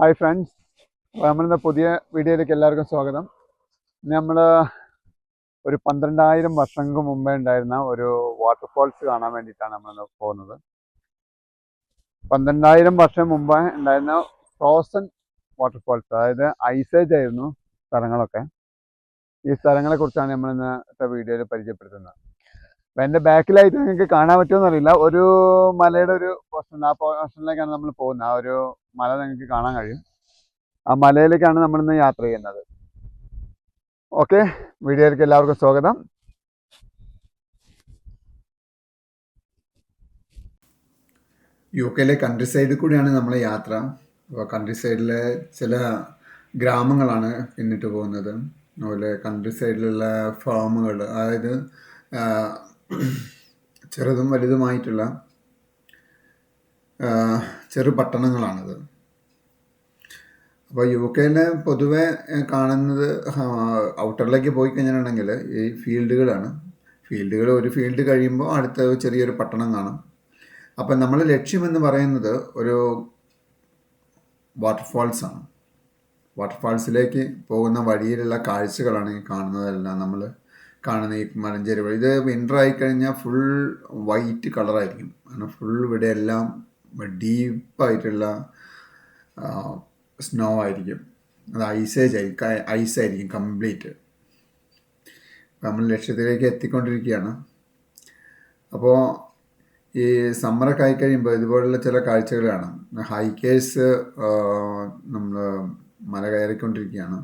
Hi friends നമ്മളിന്ന് പുതിയ വീഡിയോയിലേക്ക് എല്ലാവർക്കും സ്വാഗതം. നമ്മൾ ഒരു പന്ത്രണ്ടായിരം വർഷങ്ങൾക്ക് മുമ്പേ ഉണ്ടായിരുന്ന ഒരു വാട്ടർഫോൾസ് കാണാൻ വേണ്ടിയിട്ടാണ് നമ്മൾ പോകുന്നത്. പന്ത്രണ്ടായിരം വർഷം മുമ്പേ ഉണ്ടായിരുന്ന ഫ്രോസൺ വാട്ടർഫോൾസ് അതായത് ഐസേജ് ആയിരുന്നു സ്ഥലങ്ങളൊക്കെ. ഈ സ്ഥലങ്ങളെ കുറിച്ചാണ് നമ്മൾ ഇന്നത്തെ വീഡിയോയിൽ പരിചയപ്പെടുത്തുന്നത്. എന്റെ ബാക്കിലായിട്ട് നിങ്ങൾക്ക് കാണാൻ പറ്റുമെന്ന് അറിയില്ല ഒരു മലയുടെ ഒരു പോർഷൻ ആ പോർഷനിലേക്കാണ് നമ്മൾ പോകുന്നത്. ആ ഒരു മല നിങ്ങൾക്ക് കാണാൻ കഴിയും. ആ മലയിലേക്കാണ് നമ്മൾ ഇന്ന് യാത്ര ചെയ്യുന്നത്. ഓക്കെ വീഡിയോയിലേക്ക് എല്ലാവർക്കും സ്വാഗതം. യു കെയിലെ കൺട്രി സൈഡിൽ കൂടിയാണ് നമ്മളെ യാത്ര. അപ്പോൾ കൺട്രി സൈഡിലെ ചില ഗ്രാമങ്ങളാണ് പിന്നിട്ട് പോകുന്നത്. അതുപോലെ കൺട്രി സൈഡിലുള്ള ഫാമുകൾ അതായത് ചെറുതും വലുതുമായിട്ടുള്ള ചെറു പട്ടണങ്ങളാണിത്. അപ്പോൾ യു കെയിൽ പൊതുവെ കാണുന്നത് ഔട്ടറിലേക്ക് പോയി കഴിഞ്ഞിട്ടുണ്ടെങ്കിൽ ഈ ഫീൽഡുകളാണ്. ഫീൽഡുകൾ ഒരു ഫീൽഡ് കഴിയുമ്പോൾ അടുത്ത ചെറിയൊരു പട്ടണം കാണും. അപ്പം നമ്മൾ ലക്ഷ്യമെന്ന് പറയുന്നത് ഒരു വാട്ടർഫാൾസ് ആണ് വാട്ടർഫാൾസിലേക്ക് പോകുന്ന വഴിയിലുള്ള കാഴ്ചകളാണ് ഈ കാണുന്നതെല്ലാം നമ്മൾ കാണുന്ന ഈ മലഞ്ചേരി ഇത് വിന്റർ ആയിക്കഴിഞ്ഞാൽ ഫുൾ വൈറ്റ് കളറായിരിക്കും കാരണം ഫുൾ ഇവിടെ എല്ലാം ഡീപ്പായിട്ടുള്ള സ്നോ ആയിരിക്കും. അത് ഐസേജ് ആയിരിക്കും ഐസ് ആയിരിക്കും കംപ്ലീറ്റ് നമ്മൾ ലക്ഷ്യത്തിലേക്ക് എത്തിക്കൊണ്ടിരിക്കുകയാണ്. അപ്പോൾ ഈ സമ്മറൊക്കെ ആയി കഴിയുമ്പോൾ ഇതുപോലുള്ള ചില കാഴ്ചകൾ കാണാം ഹൈക്കേഴ്സ് നമ്മൾ മല കയറിക്കൊണ്ടിരിക്കുകയാണ്.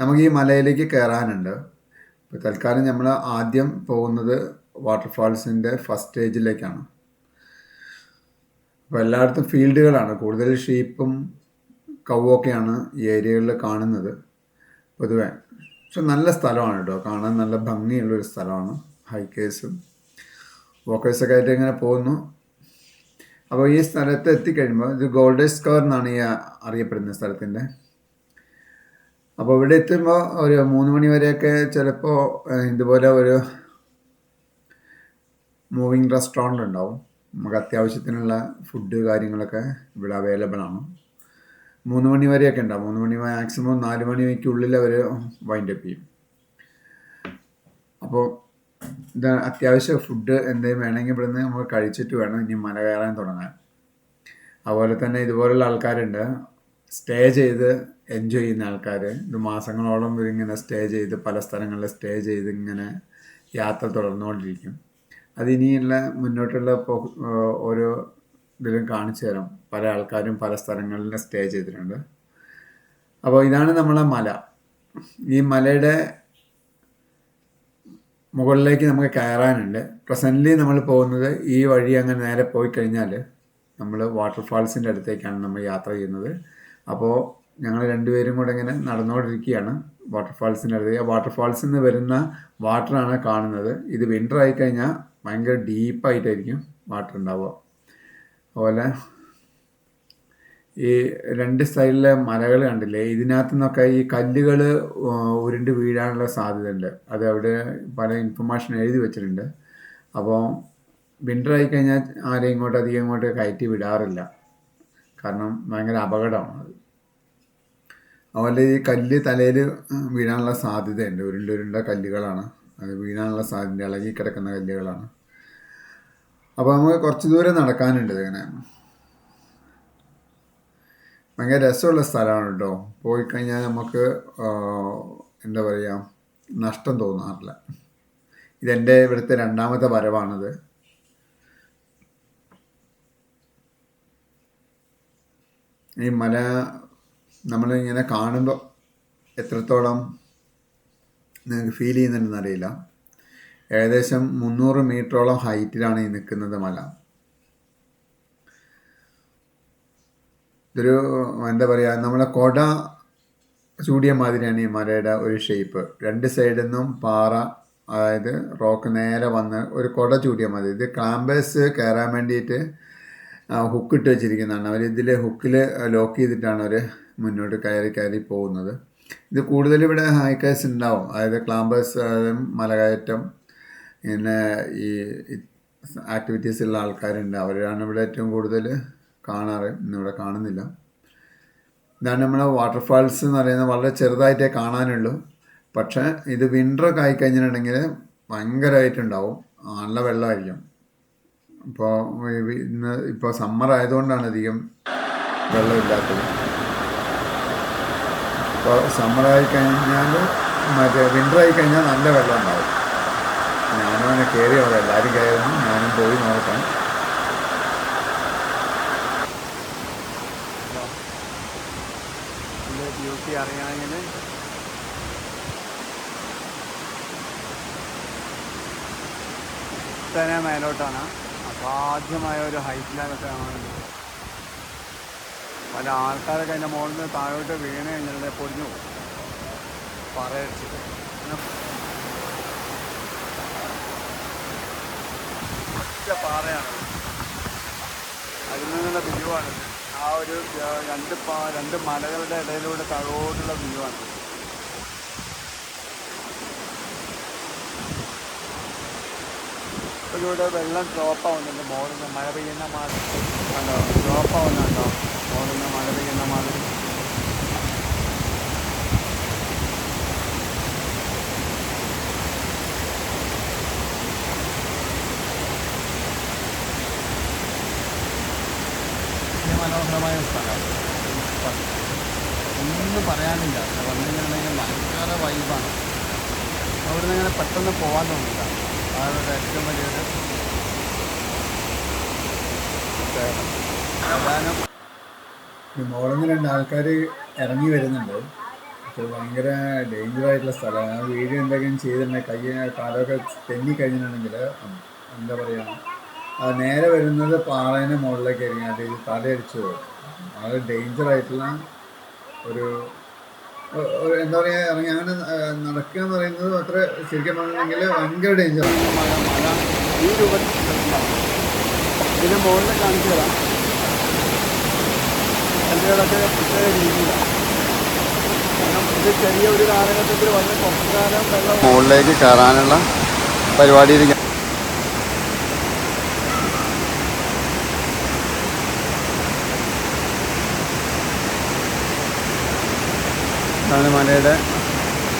നമുക്ക് ഈ മലയിലേക്ക് കയറാനുണ്ട് ഇപ്പോൾ തൽക്കാലം നമ്മൾ ആദ്യം പോകുന്നത് വാട്ടർഫാൾസിന്റെ ഫസ്റ്റ് സ്റ്റേജിലേക്കാണ്. അപ്പോൾ എല്ലായിടത്തും ഫീൽഡുകളാണ്. കൂടുതൽ ഷീപ്പും കവുമൊക്കെയാണ് ഈ ഏരിയകളിൽ കാണുന്നത് പൊതുവെ. പക്ഷെ നല്ല സ്ഥലമാണ് കേട്ടോ. കാണാൻ നല്ല ഭംഗിയുള്ളൊരു സ്ഥലമാണ്. ഹൈക്കേഴ്സും വോക്കേഴ്സൊക്കെ ആയിട്ട് ഇങ്ങനെ പോകുന്നു. അപ്പോൾ ഈ സ്ഥലത്ത് എത്തിക്കഴിയുമ്പോൾ ഇത് ഗോൾഡേഴ്സ് കവർ എന്നാണ് ഈ അറിയപ്പെടുന്ന സ്ഥലത്തിന്റെ അപ്പോൾ ഇവിടെ എത്തുമ്പോൾ ഒരു മൂന്ന് മണി വരെയൊക്കെ ചിലപ്പോൾ ഇതുപോലെ ഒരു മൂവിങ് റെസ്റ്റോറന്റ് ഉണ്ടാവും. നമുക്ക് അത്യാവശ്യത്തിനുള്ള ഫുഡ് കാര്യങ്ങളൊക്കെ ഇവിടെ അവൈലബിൾ ആണ്. മൂന്ന് മണി വരെയൊക്കെ ഉണ്ടാവും. മൂന്ന് മണി മാക്സിമം നാല് മണിക്കുള്ളിൽ അവർ വൈൻഡ് അപ്പ് ചെയ്യും. അപ്പോൾ ഇത് അത്യാവശ്യം ഫുഡ് എന്തെങ്കിലും വേണമെങ്കിൽ ഇവിടുന്ന് നമ്മൾ കഴിച്ചിട്ട് വേണം. ഇനി മല കയറാൻ തുടങ്ങാൻ. അതുപോലെ തന്നെ ഇതുപോലുള്ള ആൾക്കാരുണ്ട്. സ്റ്റേ ചെയ്ത് എൻജോയ് ചെയ്യുന്ന ആൾക്കാർ ഇത് മാസങ്ങളോളം ഇങ്ങനെ സ്റ്റേ ചെയ്ത് പല സ്ഥലങ്ങളിൽ സ്റ്റേ ചെയ്ത് ഇങ്ങനെ യാത്ര തുടർന്നുകൊണ്ടിരിക്കും. അതിനിയുള്ള മുന്നോട്ടുള്ള ഓരോ ഇതിലും കാണിച്ചു തരാം. പല ആൾക്കാരും പല സ്ഥലങ്ങളിൽ സ്റ്റേ ചെയ്തിട്ടുണ്ട്. അപ്പോൾ ഇതാണ് നമ്മളെ മല. ഈ മലയുടെ മുകളിലേക്ക് നമുക്ക് കയറാനുണ്ട്. പ്രസന്റ്ലി നമ്മൾ പോകുന്നത് ഈ വഴി അങ്ങനെ നേരെ പോയി കഴിഞ്ഞാൽ നമ്മൾ വാട്ടർഫാൾസിന്റെ അടുത്തേക്കാണ് നമ്മൾ യാത്ര ചെയ്യുന്നത്. അപ്പോൾ ഞങ്ങൾ രണ്ടുപേരും കൂടെ ഇങ്ങനെ നടന്നുകൊണ്ടിരിക്കുകയാണ്. വാട്ടർഫാൾസിന്റെ അടുത്ത് ആ വാട്ടർഫാൾസിൽ നിന്ന് വരുന്ന വാട്ടറാണ് കാണുന്നത്. ഇത് വിന്റർ ആയിക്കഴിഞ്ഞാൽ ഭയങ്കര ഡീപ്പായിട്ടായിരിക്കും വാട്ടർ ഉണ്ടാവുക. അതുപോലെ ഈ രണ്ട് സൈഡിലെ മലകൾ കണ്ടില്ലേ? ഇതിനകത്തു നിന്നൊക്കെ ഈ കല്ലുകൾ ഉരുണ്ട് വീഴാനുള്ള സാധ്യതയുണ്ട്. അത് അവിടെ പല ഇൻഫർമേഷൻ എഴുതി വെച്ചിട്ടുണ്ട്. അപ്പോൾ വിന്റർ ആയിക്കഴിഞ്ഞാൽ ആരെയും ഇങ്ങോട്ട് അധികം ഇങ്ങോട്ട് കയറ്റി വിടാറില്ല. കാരണം ഭയങ്കര അപകടമാണ് അത്. അതുപോലെ ഈ കല്ല് തലയിൽ വീഴാനുള്ള സാധ്യതയുണ്ട്. ഉരുണ്ട ഉരുണ്ട കല്ലുകളാണ്. അത് വീഴാനുള്ള സാധ്യത ഇളകി കിടക്കുന്ന കല്ലുകളാണ്. അപ്പോൾ നമുക്ക് കുറച്ച് ദൂരം നടക്കാനുണ്ട് ഇങ്ങനെ. ഭയങ്കര രസമുള്ള സ്ഥലമാണ് കേട്ടോ. പോയി കഴിഞ്ഞാൽ നമുക്ക് എന്താ പറയുക നഷ്ടം തോന്നാറില്ല. ഇതെന്റെ ഇവിടുത്തെ രണ്ടാമത്തെ വരവാണിത്. ഈ മല നമ്മളിങ്ങനെ കാണുമ്പോൾ എത്രത്തോളം നിങ്ങൾക്ക് ഫീൽ ചെയ്യുന്നുണ്ടെന്ന് അറിയില്ല. ഏകദേശം മുന്നൂറ് മീറ്ററോളം ഹൈറ്റിലാണ് ഈ നിൽക്കുന്നത് മല. ഇതൊരു എന്താ പറയുക നമ്മളെ കൊട ചൂടിയ മാതിരിയാണ് ഈ മലയുടെ ഒരു ഷേപ്പ് രണ്ട് സൈഡിൽ നിന്നും പാറ അതായത് റോക്ക് നേരെ വന്ന് ഒരു കൊട ചൂടിയ മാതിരി. ഇത് ക്ലാമ്പേഴ്സ് കയറാൻ വേണ്ടിയിട്ട് ഹുക്ക് ഇട്ട് വെച്ചിരിക്കുന്നതാണ്. അവർ ഇതിൽ ഹുക്കിൽ ലോക്ക് ചെയ്തിട്ടാണ് അവർ മുന്നോട്ട് കയറി കയറി പോകുന്നത്. ഇത് കൂടുതൽ ഇവിടെ ഹൈക്കേഴ്സ് ഉണ്ടാവും. അതായത് ക്ലാമ്പേഴ്സ് അതായത് മലകയറ്റം പിന്നെ ഈ ആക്ടിവിറ്റീസ് ഉള്ള ആൾക്കാരുണ്ട് അവരാണ് ഇവിടെ ഏറ്റവും കൂടുതൽ കാണാറ്. ഇന്നിവിടെ കാണുന്നില്ല. ഇതാണ് നമ്മുടെ വാട്ടർഫാൾസ് എന്ന് പറയുന്നത്. വളരെ ചെറുതായിട്ടേ കാണാനുള്ളൂ. പക്ഷേ ഇത് വിന്ററൊക്കെ ആയി കഴിഞ്ഞിട്ടുണ്ടെങ്കിൽ ഭയങ്കരമായിട്ടുണ്ടാവും. നല്ല വെള്ളമായിരിക്കും. ഇപ്പോൾ ഇന്ന് ഇപ്പോൾ സമ്മർ ആയതുകൊണ്ടാണ് അധികം വെള്ളമില്ലാത്തത്. ഇപ്പോൾ സമ്മർ ആയി കഴിഞ്ഞാൽ മറ്റേ വിന്റർ ആയി കഴിഞ്ഞാൽ നല്ല വെള്ളം ഉണ്ടാവും ഞാനും അങ്ങനെ കയറി അവിടെ എല്ലാവരും കയറുന്നു ഞാനും പോയി നോക്കാം. ബ്യൂട്ടി അറിയണമെങ്കിൽ മേലോട്ടാണ്. അസാധ്യമായ ഒരു ഹൈറ്റിലൊക്കെ കാണുന്നത് പല ആൾക്കാരൊക്കെ അതിന്റെ മുകളിൽ നിന്ന് താഴോട്ട് വീണ് കഴിഞ്ഞാൽ പൊടിഞ്ഞു പോകും. പറയടിച്ചിട്ട് പാറയാണ്. അതിൽ നിന്നുള്ള വ്യൂ ആണ്. ആ ഒരു രണ്ട് രണ്ട് മലകളുടെ ഇടയിലൂടെ താഴോട്ടുള്ള വ്യൂ ആണ്. ഇവിടെ വെള്ളം ഡ്രോപ്പ് ആവുന്നുണ്ട്. നിന്ന് മഴ പെയ്യുന്ന മാതിരി. കണ്ടോ? ഡ്രോപ്പ് ആവുന്നുണ്ടോ? നിന്ന് മഴ പെയ്യുന്ന മാതിരി. മനോഹരമായ സ്ഥലമാണ് ഒന്നും പറയാനില്ല. വന്നിട്ടുണ്ടെങ്കിൽ ഭയങ്കര വൈബാണ് അവിടെ നിന്ന് ഇങ്ങനെ പെട്ടെന്ന് പോകാൻ തോന്നില്ല. അതാണ് ഏറ്റവും വലിയൊരു പ്രധാനം ഈ മുകളിൽ നിന്ന് രണ്ട് ആൾക്കാർ ഇറങ്ങി വരുന്നുണ്ട്. അപ്പോൾ ഭയങ്കര ഡേഞ്ചർ ആയിട്ടുള്ള സ്ഥലമാണ്. ആ വീഡിയോ എന്തെങ്കിലും ചെയ്തിട്ടുണ്ടെങ്കിൽ കയ്യ കാലൊക്കെ തെന്നി കഴിഞ്ഞിട്ടുണ്ടെങ്കിൽ എന്താ പറയുക അത് നേരെ വരുന്നത് പാറേനെ മുകളിലേക്ക് ഇറങ്ങിയാൽ തലയടിച്ചു പോകും. വളരെ ഡേഞ്ചർ ആയിട്ടുള്ള ഒരു എന്താ പറയുക ഇറങ്ങി അങ്ങനെ നടക്കുക എന്ന് പറയുന്നത് അത്ര ശരിക്കും പറഞ്ഞിട്ടുണ്ടെങ്കിൽ ഭയങ്കര ഡേഞ്ചറാണ് ആണ്. ഈ രൂപത്തിൽ മുകളിൽ കാണിച്ചു തരാം. കല്ലുകളൊക്കെ പ്രത്യേക രീതിയിലാണ് കാരണം ഇത് ചെറിയ ഒരു കാലഘട്ടത്തിൽ വളരെ കുറച്ചു കാലം വെള്ളം മുകളിലേക്ക് കയറാനുള്ള പരിപാടിയിലേക്ക് ഇതാണ് മലയുടെ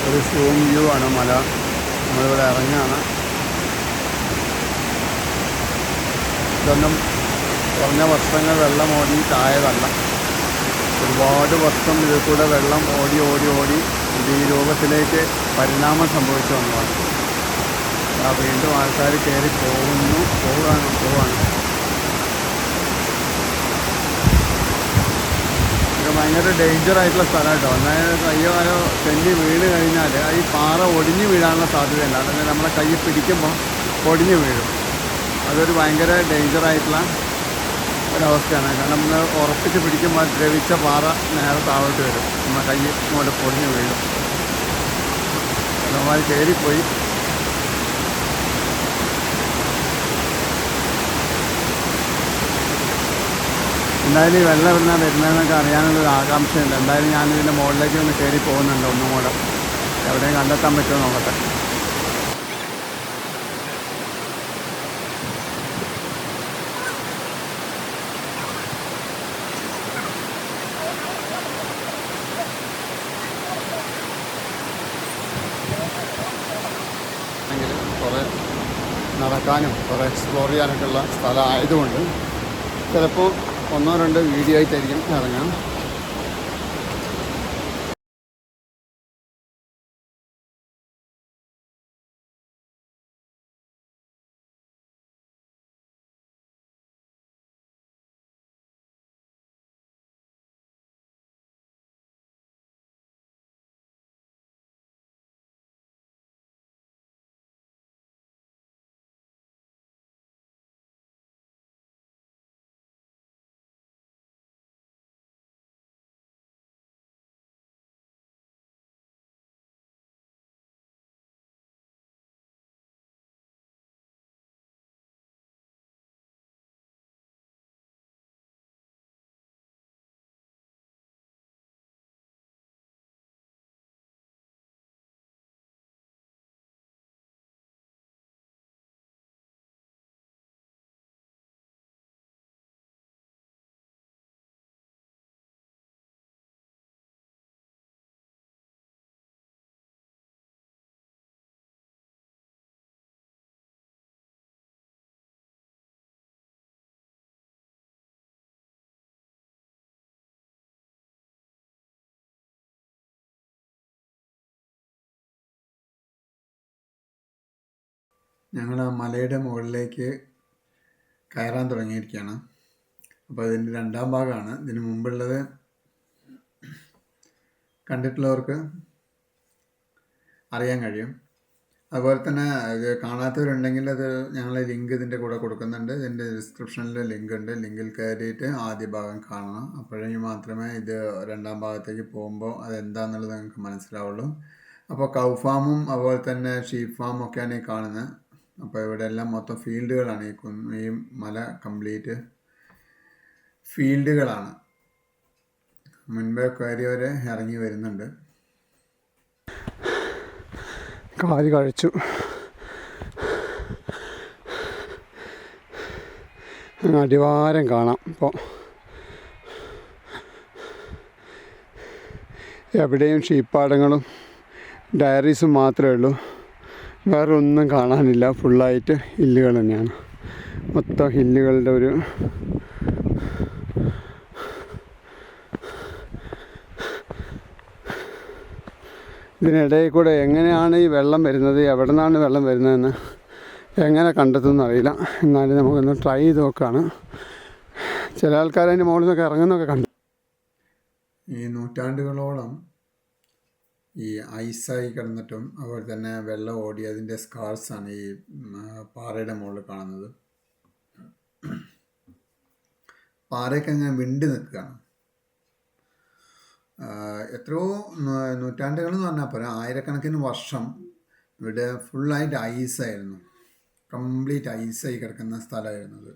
ഒരു സൂം വ്യൂ ആണ് മല. നമ്മളിവിടെ ഇറങ്ങുകയാണ്. ഇതൊന്നും കുറഞ്ഞ വർഷങ്ങൾ വെള്ളം ഓടിയിട്ടായതല്ല ഒരുപാട് വർഷം ഇതിൽ കൂടെ വെള്ളം ഓടി ഓടി ഓടി ഇത് ഈ രൂപത്തിലേക്ക് പരിണാമം സംഭവിച്ചു വന്നതാണ്. വീണ്ടും ആൾക്കാർ കയറി പോകുന്നു. പോവുകയാണ് പോവാണ് ഇത് ഭയങ്കര ഡേഞ്ചർ ആയിട്ടുള്ള സ്ഥലം കേട്ടോ അതായത് കയ്യോ കാലോ തെന്നി വീണ് കഴിഞ്ഞാൽ ഈ പാറ ഒടിഞ്ഞു വീഴാനുള്ള സാധ്യതയുണ്ട് അതായത് നമ്മളെ കൈ പിടിക്കുമ്പോൾ ഒടിഞ്ഞു വീഴും. അതൊരു ഭയങ്കര ഡേഞ്ചർ ആയിട്ടുള്ള ഒരവസ്ഥയാണ്. കാരണം നമ്മൾ ഉറപ്പിച്ച് പിടിക്കുമ്പോൾ ദ്രവിച്ച പാറ നേരെ താഴോട്ട് വരും. നമ്മുടെ കൈ ഇങ്ങോട്ട് പൊടിഞ്ഞു വീഴും. നമ്മൾ കയറിപ്പോയി എന്തായാലും ഈ വെള്ളം എവിടുന്നാണ് വരുന്നതെന്നൊക്കെ അറിയാനുള്ളൊരു ആകാംക്ഷയുണ്ട്. എന്തായാലും ഞാനിതിന്റെ മുകളിലേക്ക് ഒന്ന് കയറി പോകുന്നുണ്ട് ഒന്നും കൂടെ. എവിടെയും കണ്ടെത്താൻ പറ്റുമോ നോക്കട്ടെ. കുറേ നടക്കാനും കുറേ എക്സ്പ്ലോർ ചെയ്യാനൊക്കെ ഉള്ള സ്ഥലമായതുകൊണ്ട് ചിലപ്പോൾ ഒന്നോ രണ്ടോ വീഡിയോ ആയിട്ടായിരിക്കും ഇറങ്ങാം ഞങ്ങൾ ആ മലയുടെ മുകളിലേക്ക് കയറാൻ തുടങ്ങിയിരിക്കുകയാണ്. അപ്പോൾ ഇതിന്റെ രണ്ടാം ഭാഗമാണ്. ഇതിന് മുമ്പുള്ളത് കണ്ടിട്ടുള്ളവർക്ക് അറിയാൻ കഴിയും. അതുപോലെ തന്നെ ഇത് കാണാത്തവരുണ്ടെങ്കിൽ അത് ഞങ്ങൾ ലിങ്ക് ഇതിന്റെ കൂടെ കൊടുക്കുന്നുണ്ട്. ഇതിന്റെ ഡിസ്ക്രിപ്ഷനിൽ ലിങ്ക് ഉണ്ട്. ലിങ്കിൽ കയറിയിട്ട് ആദ്യ ഭാഗം കാണണം. അപ്പോഴേക്കും മാത്രമേ ഇത് രണ്ടാം ഭാഗത്തേക്ക് പോകുമ്പോൾ അത് എന്താണെന്നുള്ളത് നിങ്ങൾക്ക് മനസ്സിലാവുള്ളൂ. അപ്പോൾ കൗ ഫാമും അതുപോലെ തന്നെ ഷീപ്പ് ഫാമും ഒക്കെയാണ് ഈ കാണുന്നത്. അപ്പോൾ ഇവിടെ എല്ലാം മൊത്തം ഫീൽഡുകളാണ്. ഈ കുന്ന് ഈ മല കംപ്ലീറ്റ് ഫീൽഡുകളാണ്. മുൻപേ കയറിയവരെ ഇറങ്ങി വരുന്നുണ്ട്. കാൽ കഴിച്ചു. അടിവാരം കാണാം ഇപ്പോൾ. എവിടെയും ഷീപ്പാടങ്ങളും ഡയറീസും മാത്രമേ ഉള്ളൂ. വേറെ ഒന്നും കാണാനില്ല. ഫുള്ളായിട്ട് ഹില്ലുകൾ തന്നെയാണ്. മൊത്തം ഹില്ലുകളുടെ ഒരു ഇതിനിടയിൽ കൂടെ എങ്ങനെയാണ് ഈ വെള്ളം വരുന്നത്? എവിടെ നിന്നാണ് വെള്ളം വരുന്നതെന്ന് എങ്ങനെ കണ്ടെത്തുമെന്ന് അറിയില്ല. എന്നാലും നമുക്കൊന്ന് ട്രൈ ചെയ്ത് നോക്കുകയാണ് ചില ആൾക്കാർ അതിന്റെ മുകളിൽ നിന്നൊക്കെ ഇറങ്ങുന്നൊക്കെ കണ്ടു ഈ നൂറ്റാണ്ടുകളോളം ഈ ഐസായി കിടന്നിട്ടും അതുപോലെ തന്നെ വെള്ളം ഓടി അതിന്റെ സ്കാർസാണ് ഈ പാറയുടെ മുകളിൽ കാണുന്നത്. പാറയൊക്കെ അങ്ങനെ വിണ്ടു നിൽക്കുകയാണ്. എത്രയോ നൂറ്റാണ്ടുകളെന്ന് പറഞ്ഞാൽ പോരാ ആയിരക്കണക്കിന് വർഷം ഇവിടെ ഫുള്ളായിട്ട് ഐസായിരുന്നു. കംപ്ലീറ്റ് ഐസായി കിടക്കുന്ന സ്ഥലമായിരുന്നു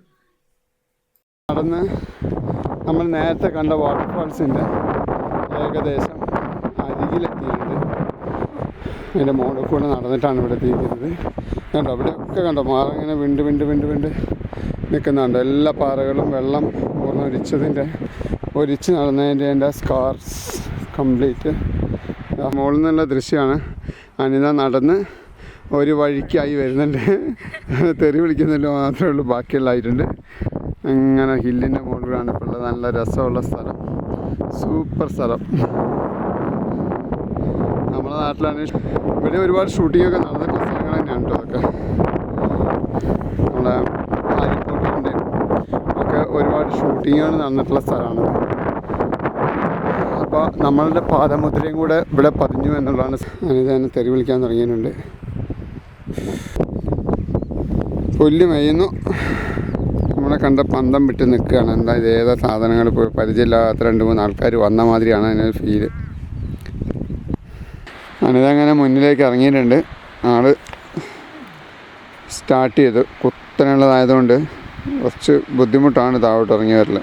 നടന്ന് നമ്മൾ നേരത്തെ കണ്ട വാട്ടർഫാൾസിന്റെ ഏകദേശം അരികിലെത്തിയിട്ടുണ്ട്. അതിന്റെ മോളിൽ കൂടെ നടന്നിട്ടാണ് ഇവിടെ എത്തിയിരിക്കുന്നത്. കണ്ടോ ഇവിടെയൊക്കെ കണ്ടോ മാറ ഇങ്ങനെ വിണ്ട് വിണ്ട് വിണ്ട് വിണ്ട് നിൽക്കുന്നുണ്ട്. എല്ലാ പാറകളും വെള്ളം ഒരിച്ചതിന്റെ ഒരിച്ച് നടന്നതിന്റെ എന്റെ സ്കാർസ് കംപ്ലീറ്റ് മുകളിൽ നിന്നുള്ള ദൃശ്യമാണ്. അനിത നടന്ന് ഒരു വഴിക്കായി വരുന്നുണ്ട്. തെറി വിളിക്കുന്നില്ല മാത്രമേ ഉള്ളൂ ബാക്കിയുള്ളതായിട്ടുണ്ട് അങ്ങനെ ഹില്ലിന്റെ മുകളിലാണ് ഇപ്പോൾ ഉള്ളത്. നല്ല രസമുള്ള സ്ഥലം. സൂപ്പർ സ്ഥലം. നാട്ടിലാണ് ഇവിടെ ഒരുപാട് ഷൂട്ടിങ്ങൊക്കെ നടന്നിട്ടുള്ള സ്ഥലങ്ങൾ തന്നെയാണ് കേട്ടോ അതൊക്കെ. നമ്മുടെ ആലിക്കോട്ടിന്റെ ഒക്കെ ഒരുപാട് ഷൂട്ടിങ്ങുകൾ നടന്നിട്ടുള്ള സ്ഥലമാണ്. അപ്പോൾ നമ്മളുടെ പാദമുദ്രയും കൂടെ ഇവിടെ പതിഞ്ഞു എന്നുള്ളതാണ്. തന്നെ തെറി വിളിക്കാൻ തുടങ്ങിയിട്ടുണ്ട്. പുല്ല് മെയ്യുന്നു നമ്മളെ കണ്ട പന്തം വിട്ട് നിൽക്കുകയാണ്. എന്താ ഇത്? ഏതാ സാധനങ്ങൾ? ഇപ്പോൾ പരിചയമില്ലാത്ത രണ്ട് മൂന്ന് ആൾക്കാർ വന്ന മാതിരിയാണ് അതിനൊരു ഫീൽ അനിതങ്ങനെ മുന്നിലേക്ക് ഇറങ്ങിയിട്ടുണ്ട്. ആൾ സ്റ്റാർട്ട് ചെയ്തു. കുത്തനുള്ളതായതുകൊണ്ട് കുറച്ച് ബുദ്ധിമുട്ടാണ് താഴോട്ട് ഇറങ്ങി വരൽ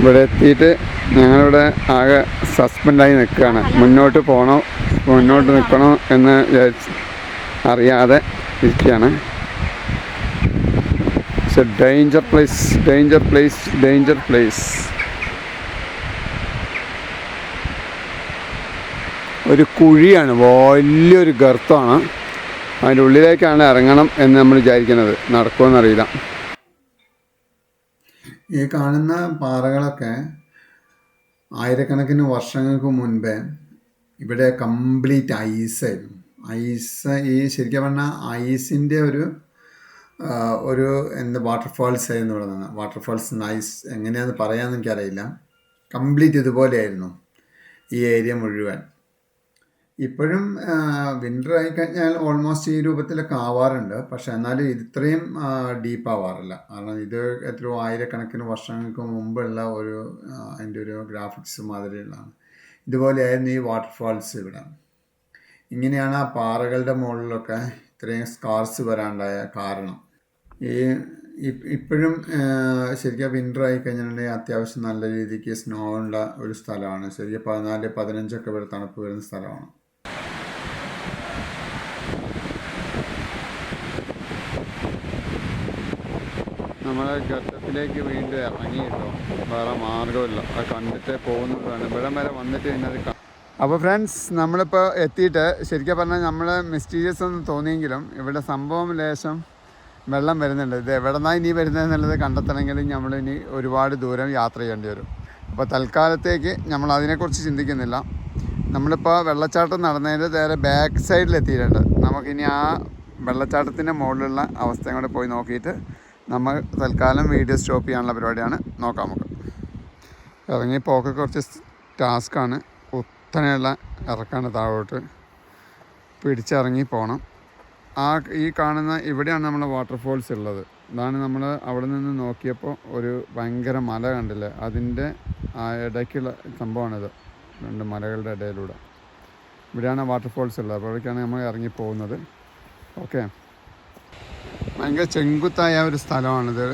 ഇവിടെ എത്തിയിട്ട് ഞങ്ങളിവിടെ ആകെ സസ്പെൻഡായി നിൽക്കുകയാണ്. മുന്നോട്ട് പോകണോ മുന്നോട്ട് നിൽക്കണോ എന്ന് അറിയാതെ ഇരിക്കുകയാണ്. A danger place danger place danger place ഒരു കുഴിയാണ് വലിയൊരു ഗർത്തമാണ്. അതിന്റെ ഉള്ളിലേക്കാണ് ഇറങ്ങണം എന്ന് നമ്മൾ വിചാരിക്കുന്നത്. നടക്കുമെന്നറിയില്ല ഈ കാണുന്ന പാറകളൊക്കെ ആയിരക്കണക്കിന് വർഷങ്ങൾക്ക് മുൻപേ ഇവിടെ കംപ്ലീറ്റ് ഐസായിരുന്നു ഐസ് ഈ ശരിക്കും പറഞ്ഞാൽ ഐസിന്റെ ഒരു ഒരു എന്ത് വാട്ടർഫാൾസ് എന്ന് പറയുന്നത് വാട്ടർഫാൾസ് ഐസ് എങ്ങനെയാണെന്ന് പറയാമെന്ന് എനിക്കറിയില്ല. കംപ്ലീറ്റ് ഇതുപോലെയായിരുന്നു ഈ ഏരിയ മുഴുവൻ. ഇപ്പോഴും വിന്റർ ആയിക്കഴിഞ്ഞാൽ ഓൾമോസ്റ്റ് ഈ രൂപത്തിലൊക്കെ ആവാറുണ്ട്. പക്ഷെ എന്നാലും ഇത് ഇത്രയും ഡീപ്പ് ആവാറില്ല. കാരണം ഇത് എത്രയോ ആയിരക്കണക്കിന് വർഷങ്ങൾക്ക് മുമ്പുള്ള ഒരു അതിന്റെ ഒരു ഗ്രാഫിക്സ് മാതിരിയുള്ളതാണ്. ഇതുപോലെയായിരുന്നു ഈ വാട്ടർഫാൾസ് ഇവിടെ. ഇങ്ങനെയാണ് ആ പാറകളുടെ മുകളിലൊക്കെ ഇത്രയും സ്കാർസ് വരാണ്ടായ കാരണം. ഈ ഇപ്പോഴും ശരിക്കും വിന്റർ ആയി കഴിഞ്ഞിട്ടുണ്ടെങ്കിൽ അത്യാവശ്യം നല്ല രീതിക്ക് സ്നോ ഉള്ള ഒരു സ്ഥലമാണ്. ശരിക്കും പതിനാല് പതിനഞ്ചൊക്കെ വരെ തണുപ്പ് വരുന്ന സ്ഥലമാണ്. നമ്മളെ ഘട്ടത്തിലേക്ക് വീണ്ടും ഇറങ്ങി കേട്ടോ. വേറെ മാർഗമില്ല അത് കണ്ടിട്ട് പോകുന്നതാണ്. ഇവിടം വരെ വന്നിട്ട് ഇന്നത് അപ്പോൾ ഫ്രണ്ട്സ് നമ്മളിപ്പോൾ എത്തിയിട്ട് ശരിക്കും പറഞ്ഞാൽ നമ്മൾ മിസ്റ്റീരിയസ് എന്ന് തോന്നിയെങ്കിലും ഇവിടെ സംഭവം ലേശം വെള്ളം വരുന്നുണ്ട്. ഇത് എവിടെ നിന്നാണ് ഇനി വരുന്നത് എന്നുള്ളത് കണ്ടെത്തണമെങ്കിൽ നമ്മൾ ഇനി ഒരുപാട് ദൂരം യാത്ര ചെയ്യേണ്ടി വരും. അപ്പോൾ തൽക്കാലത്തേക്ക് നമ്മൾ അതിനെക്കുറിച്ച് ചിന്തിക്കുന്നില്ല. നമ്മളിപ്പോൾ വെള്ളച്ചാട്ടം നടന്നതിന്റെ നേരെ ബാക്ക് സൈഡിൽ എത്തിയിട്ടുണ്ട് നമുക്കിനി ആ വെള്ളച്ചാട്ടത്തിന്റെ മുകളിലുള്ള അവസ്ഥയും കൂടെ പോയി നോക്കിയിട്ട് നമ്മൾ തൽക്കാലം വീഡിയോ സ്റ്റോപ്പ് ചെയ്യാനുള്ള പരിപാടിയാണ്. നോക്കാം നമുക്ക്. ഇറങ്ങി പോക്ക് കുറച്ച് ടാസ്ക്കാണ് കുത്തനെയുള്ള ഇറക്കാണ് താഴോട്ട്. പിടിച്ചിറങ്ങി പോകണം ആ ഈ കാണുന്ന ഇവിടെയാണ് നമ്മൾ വാട്ടർഫോൾസ് ഉള്ളത്. ഇതാണ് നമ്മൾ അവിടെ നിന്ന് നോക്കിയപ്പോൾ ഒരു ഭയങ്കര മല കണ്ടില്ലേ? അതിന്റെ ആ ഇടയ്ക്കുള്ള സംഭവമാണിത്. രണ്ട് മലകളുടെ ഇടയിലൂടെ. ഇവിടെയാണ് വാട്ടർഫോൾസ് ഉള്ളത്. അപ്പോഴേക്കാണ് നമ്മൾ ഇറങ്ങി പോകുന്നത്. ഓക്കെ ഭയങ്കര ചെങ്കുത്തായ ഒരു സ്ഥലമാണിത്.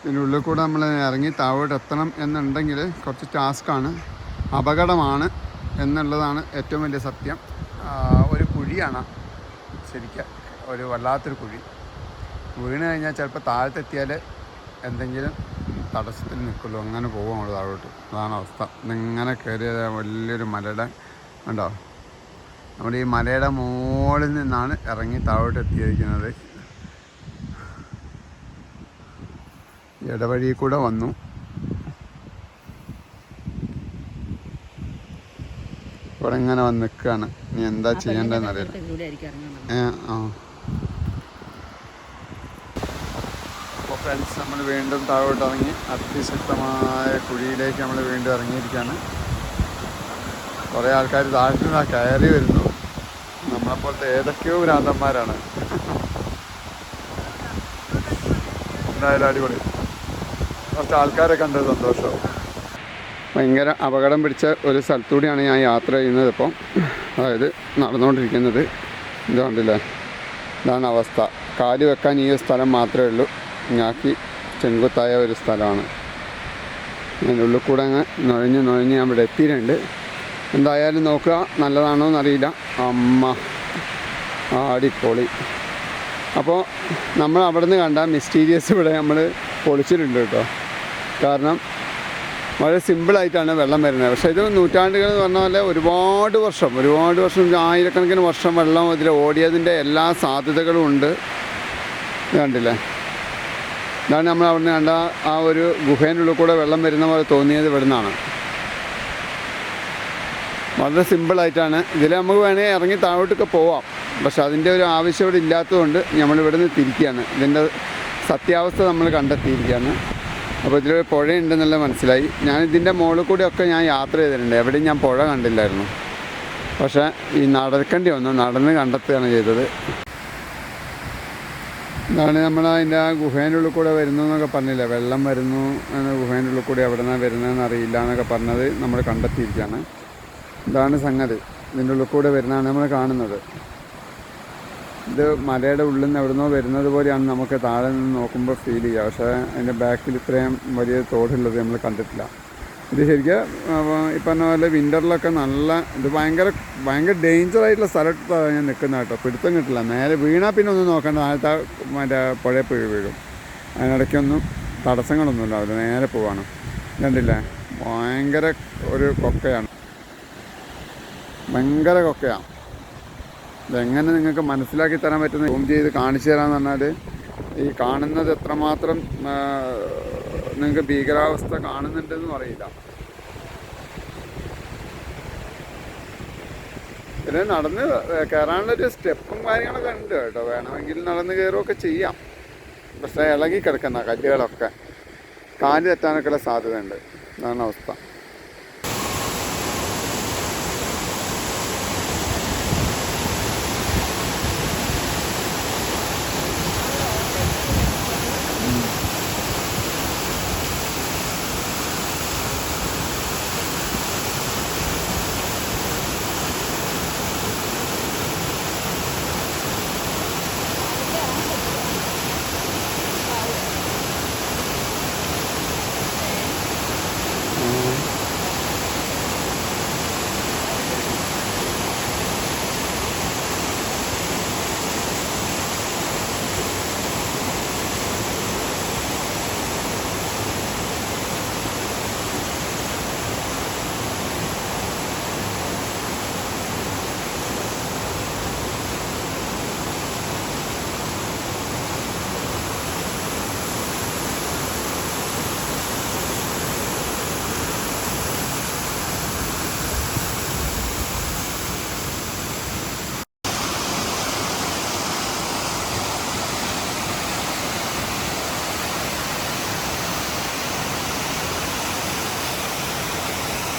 ഇതിന്റെ ഉള്ളിൽ കൂടെ നമ്മൾ ഇറങ്ങി താഴോട്ട് എത്തണം എന്നുണ്ടെങ്കിൽ കുറച്ച് ടാസ്ക്കാണ്. അപകടമാണ് എന്നുള്ളതാണ് ഏറ്റവും വലിയ സത്യം. ഒരു കുഴിയാണ് ശരിക്കും ഒരു വല്ലാത്തൊരു കുഴി. വീണ് കഴിഞ്ഞാൽ ചിലപ്പോൾ താഴത്തെത്തിയാൽ എന്തെങ്കിലും തടസ്സത്തിൽ നിൽക്കുള്ളൂ. അങ്ങനെ പോകും നമ്മൾ താഴോട്ട്. അതാണ് അവസ്ഥ. ഇങ്ങനെ കയറിയ വലിയൊരു മലയുടെ ഉണ്ടോ നമ്മുടെ ഈ മലയുടെ മുകളിൽ നിന്നാണ് ഇറങ്ങി താഴോട്ട് എത്തിയിരിക്കുന്നത്. ഇടവഴി കൂടെ വന്നു. ഇവിടെ ഇങ്ങനെ വന്ന് നിൽക്കുകയാണ്. ഇനി എന്താ ചെയ്യേണ്ടതെന്ന് അറിയില്ല. ആ. അപ്പോൾ ഫ്രണ്ട്സ് നമ്മൾ വീണ്ടും താഴോട്ട് ഇറങ്ങി. അതിശക്തമായ കുഴിയിലേക്ക് നമ്മൾ വീണ്ടും ഇറങ്ങിയിരിക്കുകയാണ്. കുറേ ആൾക്കാർ താഴ്ത്തു നിന്ന് കയറി വരുന്നു. നമ്മളെപ്പോലത്തെ ഏതൊക്കെയോ ഭ്രാന്തന്മാരാണ്. എന്തായാലും അടിപൊളി. കുറച്ച് ആൾക്കാരെ കണ്ടത് സന്തോഷവും ഭയങ്കര അപകടം പിടിച്ച ഒരു സ്ഥലത്തൂടെയാണ് ഞാൻ യാത്ര ചെയ്യുന്നത് ഇപ്പം. അതായത് നടന്നുകൊണ്ടിരിക്കുന്നത്. ഇതുകൊണ്ടില്ലേ ഇതാണ് അവസ്ഥ. കാൽ വെക്കാൻ ഈ സ്ഥലം മാത്രമേ ഉള്ളൂ. ഞാക്കി ചെങ്കുത്തായ ഒരു സ്ഥലമാണ്. അതിന്റെ ഉള്ളിൽ കൂടെ അങ്ങ് നുഴഞ്ഞ് നുഴഞ്ഞ് ഞാൻ ഇവിടെ എത്തിയിട്ടുണ്ട്. എന്തായാലും നോക്കുക നല്ലതാണോ എന്നറിയില്ല. അമ്മ ആടിപ്പൊളി അപ്പോൾ നമ്മൾ അവിടെ നിന്ന് കണ്ട മിസ്റ്റീരിയസ് ഇവിടെ നമ്മൾ പൊളിച്ചിട്ടുണ്ട് കേട്ടോ. കാരണം വളരെ സിമ്പിളായിട്ടാണ് വെള്ളം വരുന്നത്. പക്ഷേ ഇത് നൂറ്റാണ്ടുകൾ എന്ന് പറഞ്ഞ പോലെ ഒരുപാട് വർഷം ഒരുപാട് വർഷം ആയിരക്കണക്കിന് വർഷം വെള്ളം ഇതിൽ ഓടിയതിന്റെ എല്ലാ സാധ്യതകളും ഉണ്ട്. കണ്ടില്ലേ? ഇതാണ് നമ്മൾ അവിടെ നിന്ന് കണ്ട ആ ഒരു ഗുഹേനുള്ളിൽ കൂടെ വെള്ളം വരുന്ന പോലെ തോന്നിയത് ഇവിടെ നിന്നാണ് വളരെ സിമ്പിളായിട്ടാണ് ഇതിൽ നമുക്ക് വേണമെങ്കിൽ ഇറങ്ങി താഴോട്ടൊക്കെ പോവാം. പക്ഷെ അതിന്റെ ഒരു ആവശ്യം ഇവിടെ ഇല്ലാത്തതുകൊണ്ട് നമ്മൾ നിന്ന് തിരിക്കുകയാണ്. ഇതിന്റെ സത്യാവസ്ഥ നമ്മൾ കണ്ടെത്തിയിരിക്കുകയാണ്. അപ്പോൾ ഇതിലൊരു പുഴയുണ്ടെന്നുള്ള മനസ്സിലായി. ഞാൻ ഇതിന്റെ മുകളിൽ ഒക്കെ ഞാൻ യാത്ര ചെയ്തിട്ടുണ്ട്. എവിടെയും ഞാൻ പുഴ കണ്ടില്ലായിരുന്നു. പക്ഷേ ഈ നടക്കേണ്ടി വന്നു. നടന്ന് കണ്ടെത്തുകയാണ് ചെയ്തത്. ഇതാണ് നമ്മൾ അതിന്റെ ആ ഗുഹേന്റെ ഉള്ളിൽ കൂടെ വരുന്നു എന്നൊക്കെ പറഞ്ഞില്ല? വെള്ളം വരുന്നു എന്ന ഗുഹേന്റെ ഉള്ളിൽ കൂടി എവിടെ നിന്നാണ് വരുന്നതെന്ന് അറിയില്ല എന്നൊക്കെ പറഞ്ഞത് നമ്മൾ കണ്ടെത്തിയിരിക്കുകയാണ്. ഇതാണ് സംഗതി. ഇതിന്റെ ഉള്ളിൽ കൂടെ വരുന്നതാണ് നമ്മൾ കാണുന്നത്. ഇത് മലയുടെ ഉള്ളിൽ നിന്ന് എവിടുന്നോ വരുന്നത് പോലെയാണ് നമുക്ക് താഴെ നിന്ന് നോക്കുമ്പോൾ ഫീൽ ചെയ്യുക പക്ഷേ അതിന്റെ ബാക്കിൽ ഇത്രയും വലിയ തോടുള്ളത് നമ്മൾ കണ്ടിട്ടില്ല. ഇത് ശരിക്കും ഈ പറഞ്ഞ പോലെ വിന്ററിലൊക്കെ നല്ല ഇത് ഭയങ്കര ഭയങ്കര ഡേഞ്ചർ ആയിട്ടുള്ള സ്ഥലത്താണ് ഞാൻ നിൽക്കുന്നത് കേട്ടോ. പിടുത്തം കിട്ടില്ല. നേരെ വീണാൽ പിന്നെ ഒന്നും നോക്കേണ്ട. താഴത്തെ മറ്റേ പുഴയെ പോയി വീഴും. അതിനിടയ്ക്കൊന്നും തടസ്സങ്ങളൊന്നും ഉണ്ടാവില്ല നേരെ പോവാണ്. കണ്ടില്ലേ? ഭയങ്കര ഒരു കൊക്കയാണ്. ഭയങ്കര കൊക്കയാണ് ഇതെങ്ങനെ നിങ്ങൾക്ക് മനസ്സിലാക്കി തരാൻ പറ്റുന്ന സൂം ചെയ്ത് കാണിച്ചു തരാമെന്ന് പറഞ്ഞാൽ ഈ കാണുന്നത് എത്രമാത്രം നിങ്ങൾക്ക് ഭീകരാവസ്ഥ കാണുന്നുണ്ടെന്നും അറിയില്ല. പിന്നെ നടന്ന് കയറാനുള്ളൊരു സ്റ്റെപ്പും കാര്യങ്ങളൊക്കെ ഉണ്ട് കേട്ടോ. വേണമെങ്കിൽ നടന്ന് കയറുകയൊക്കെ ചെയ്യാം. പക്ഷേ ഇളകി കിടക്കുന്ന കല്ലുകളൊക്കെ കാൽ തെറ്റാനൊക്കെയുള്ള സാധ്യതയുണ്ട്. അതാണ് അവസ്ഥ.